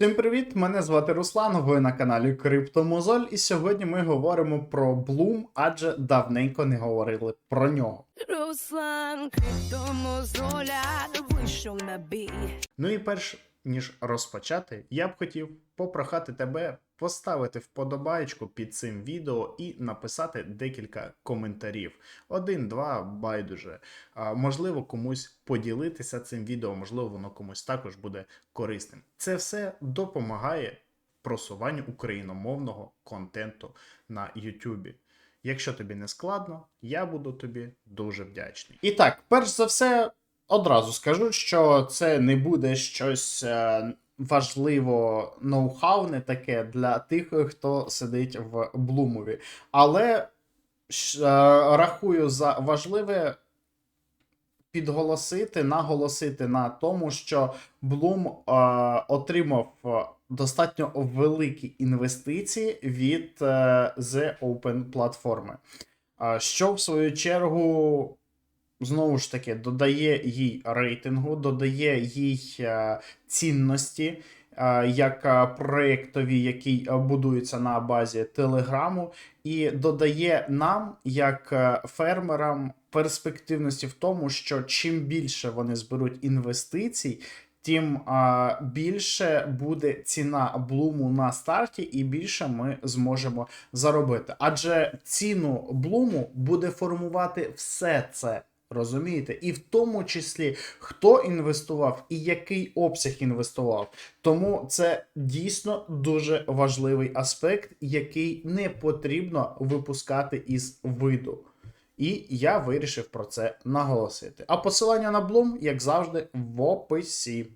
Всім привіт! Мене звати Руслан. Ви на каналі Криптомозоль, і сьогодні ми говоримо про Bloom, адже давненько не говорили про нього. Руслан Криптомозоля вийшов на бій. Ну і перш ніж розпочати, я б хотів попрохати тебе поставити вподобаєчку під цим відео і написати декілька коментарів. Один, два, байдуже. Можливо, комусь поділитися цим відео, можливо, воно комусь також буде корисним. Це все допомагає просуванню україномовного контенту на YouTube. Якщо тобі не складно, я буду тобі дуже вдячний. І так, перш за все, одразу скажу, що це не буде щось важливо ноу-хауне таке для тих, хто сидить в Блумові. Але е, рахую за важливе підголосити, наголосити на тому, що Bloom е, отримав достатньо великі інвестиції від е, The Open платформи. Е, що в свою чергу знову ж таки додає їй рейтингу, додає їй е, цінності. е, Як е, проєктові, який будується на базі Телеграму, і додає нам, як фермерам, перспективності в тому, що чим більше вони зберуть інвестицій, тим більше буде ціна блуму на старті, і більше ми зможемо заробити. Адже ціну блуму буде формувати все це. Розумієте? І в тому числі хто інвестував і який обсяг інвестував. Тому це дійсно дуже важливий аспект, який не потрібно випускати із виду. І я вирішив про це наголосити. А посилання на Bloom, як завжди, в описі.